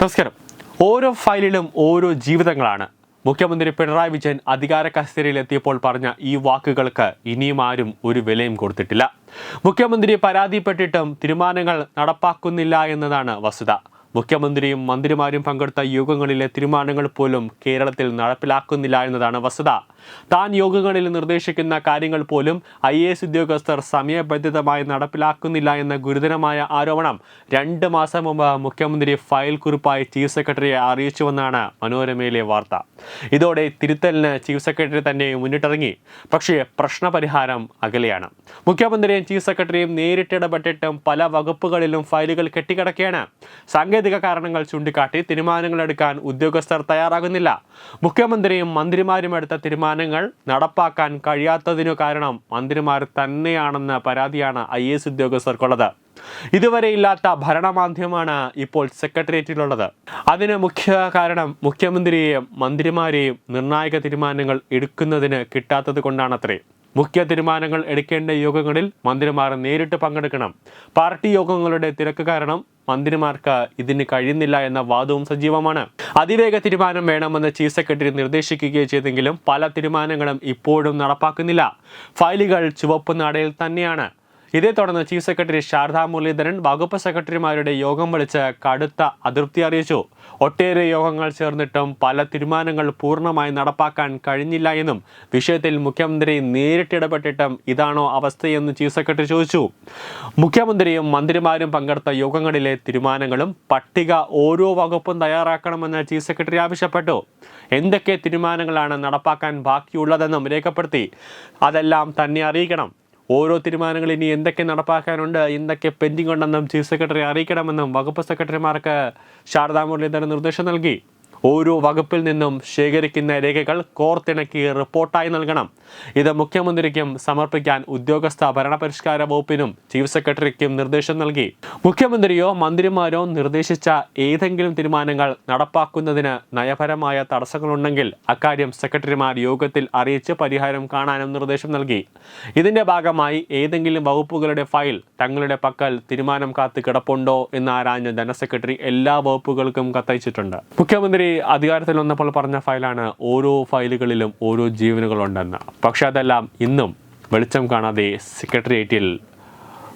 നമസ്കാരം. ഓരോ ഫയലിലും ഓരോ ജീവിതങ്ങളാണ്. മുഖ്യമന്ത്രി പിണറായി വിജയൻ അധികാര കസ്റ്റഡിയിലെത്തിയപ്പോൾ പറഞ്ഞ ഈ വാക്കുകൾക്ക് ഇനിയും ആരും ഒരു വിലയും കൊടുത്തിട്ടില്ല. മുഖ്യമന്ത്രി പരാതിപ്പെട്ടിട്ടും തീരുമാനങ്ങൾ നടപ്പാക്കുന്നില്ല എന്നതാണ് വസ്തുത. മുഖ്യമന്ത്രിയും മന്ത്രിമാരും പങ്കെടുത്ത യോഗങ്ങളിലെ തീരുമാനങ്ങൾ പോലും കേരളത്തിൽ നടപ്പിലാക്കുന്നില്ല എന്നതാണ് വസ്തുത. താൻ യോഗങ്ങളിൽ നിർദ്ദേശിക്കുന്ന കാര്യങ്ങൾ പോലും ഐ എ എസ് ഉദ്യോഗസ്ഥർ സമയബന്ധിതമായി നടപ്പിലാക്കുന്നില്ല എന്ന ഗുരുതരമായ ആരോപണം രണ്ട് മാസം മുമ്പ് മുഖ്യമന്ത്രി ഫയൽ കുറിപ്പായി ചീഫ് സെക്രട്ടറിയെ അറിയിച്ചുവെന്നാണ് മനോരമയിലെ വാർത്ത. ഇതോടെ തിരുത്തലിന് ചീഫ് സെക്രട്ടറി തന്നെ മുന്നിട്ടിറങ്ങി. പക്ഷേ പ്രശ്നപരിഹാരം അകലെയാണ്. മുഖ്യമന്ത്രിയും ചീഫ് സെക്രട്ടറിയും നേരിട്ടിടപെട്ടിട്ടും പല വകുപ്പുകളിലും ഫയലുകൾ കെട്ടിക്കിടക്കുകയാണ്. സാങ്കേതിക കാരണങ്ങൾ ചൂണ്ടിക്കാട്ടി തീരുമാനങ്ങൾ എടുക്കാൻ ഉദ്യോഗസ്ഥർ തയ്യാറാകുന്നില്ല. മുഖ്യമന്ത്രിയും മന്ത്രിമാരും എടുത്ത തീരുമാനങ്ങൾ നടപ്പാക്കാൻ കഴിയാത്തതിനു കാരണം മന്ത്രിമാർ തന്നെയാണെന്ന പരാതിയാണ് ഐ എസ് ഉദ്യോഗസ്ഥർക്കുള്ളത്. ഇതുവരെ ഇല്ലാത്ത ഭരണമാധ്യമമാണ് ഇപ്പോൾ സെക്രട്ടേറിയറ്റിലുള്ളത്. അതിന് മുഖ്യ കാരണം മുഖ്യമന്ത്രിയെയും മന്ത്രിമാരെയും നിർണായക തീരുമാനങ്ങൾ എടുക്കുന്നതിന് കിട്ടാത്തത് കൊണ്ടാണത്രേ. മുഖ്യ തീരുമാനങ്ങൾ എടുക്കേണ്ട യോഗങ്ങളിൽ മന്ത്രിമാർ നേരിട്ട് പങ്കെടുക്കണം. പാർട്ടി യോഗങ്ങളുടെ തിരക്ക് കാരണം മന്ത്രിമാർക്ക് ഇതിന് കഴിയുന്നില്ല എന്ന വാദവും സജീവമാണ്. അതിവേഗ തീരുമാനം വേണമെന്ന് ചീഫ് സെക്രട്ടറി നിർദ്ദേശിക്കുകയും ചെയ്തെങ്കിലും പല തീരുമാനങ്ങളും ഇപ്പോഴും നടപ്പാക്കുന്നില്ല. ഫയലുകൾ ചുവപ്പ് നാടയിൽ തന്നെയാണ്. ഇതേ തുടർന്ന് ചീഫ് സെക്രട്ടറി ശാരദാ മുരളീധരൻ വകുപ്പ് സെക്രട്ടറിമാരുടെ യോഗം വിളിച്ച് കടുത്ത അതൃപ്തി അറിയിച്ചു. ഒട്ടേറെ യോഗങ്ങൾ ചേർന്നിട്ടും പല തീരുമാനങ്ങൾ പൂർണമായി നടപ്പാക്കാൻ കഴിഞ്ഞില്ല എന്നും വിഷയത്തിൽ മുഖ്യമന്ത്രി നേരിട്ടിടപെട്ടിട്ടും ഇതാണോ അവസ്ഥയെന്ന് ചീഫ് സെക്രട്ടറി ചോദിച്ചു. മുഖ്യമന്ത്രിയും മന്ത്രിമാരും പങ്കെടുത്ത യോഗങ്ങളിലെ തീരുമാനങ്ങളും പട്ടിക ഓരോ വകുപ്പും തയ്യാറാക്കണമെന്ന് ചീഫ് സെക്രട്ടറി ആവശ്യപ്പെട്ടു. എന്തൊക്കെ തീരുമാനങ്ങളാണ് നടപ്പാക്കാൻ ബാക്കിയുള്ളതെന്നും രേഖപ്പെടുത്തി. അതെല്ലാം തന്നെ അറിയിക്കണം. ഓരോ തീരുമാനങ്ങൾ ഇനി എന്തൊക്കെ നടപ്പാക്കാനുണ്ട് എന്തൊക്കെ പെൻഡിംഗ് ഉണ്ടെന്നും ചീഫ് സെക്രട്ടറി അറിയിക്കണമെന്നും വകുപ്പ് സെക്രട്ടറിമാർക്ക് ശാരദാ മുരളീധരൻ നിർദ്ദേശം നൽകി. ഓരോ വകുപ്പിൽ നിന്നും ശേഖരിക്കുന്ന രേഖകൾ കോർത്തിണക്കി റിപ്പോർട്ടായി നൽകണം. ഇത് മുഖ്യമന്ത്രിക്കും സമർപ്പിക്കാൻ ഉദ്യോഗസ്ഥ ഭരണപരിഷ്കാര വകുപ്പിനും ചീഫ് സെക്രട്ടറിക്കും നിർദ്ദേശം നൽകി. മുഖ്യമന്ത്രിയോ മന്ത്രിമാരോ നിർദ്ദേശിച്ച ഏതെങ്കിലും തീരുമാനങ്ങൾ നടപ്പാക്കുന്നതിന് നയപരമായ തടസ്സങ്ങളുണ്ടെങ്കിൽ അക്കാര്യം സെക്രട്ടറിമാർ യോഗത്തിൽ അറിയിച്ച് പരിഹാരം കാണാനും നിർദ്ദേശം നൽകി. ഇതിന്റെ ഭാഗമായി ഏതെങ്കിലും വകുപ്പുകളുടെ ഫയൽ തങ്ങളുടെ പക്കൽ തീരുമാനം കാത്ത് കിടപ്പുണ്ടോ എന്ന് ആരാഞ്ഞ് ധനസെക്രട്ടറി എല്ലാ വകുപ്പുകൾക്കും കത്തയച്ചിട്ടുണ്ട്. മുഖ്യമന്ത്രി അധികാരത്തിൽ വന്നപ്പോൾ പറഞ്ഞ ഫയലാണ് ഓരോ ഫയലുകളിലും ഓരോ ജീവനുകളുണ്ടെന്ന്. പക്ഷേ അതെല്ലാം ഇന്നും വെളിച്ചം കാണാതെ സെക്രട്ടേറിയറ്റിൽ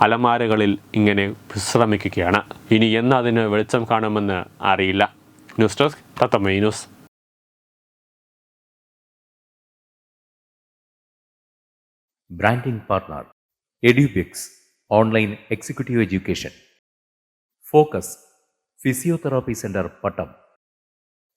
അലമാരകളിൽ ഇങ്ങനെ വിശ്രമിക്കുകയാണ്. ഇനി എന്ന് അതിന് വെളിച്ചം കാണുമെന്ന് അറിയില്ല. News desk Thathamma news. Branding partner online executive education. Focus physiotherapy Pattom.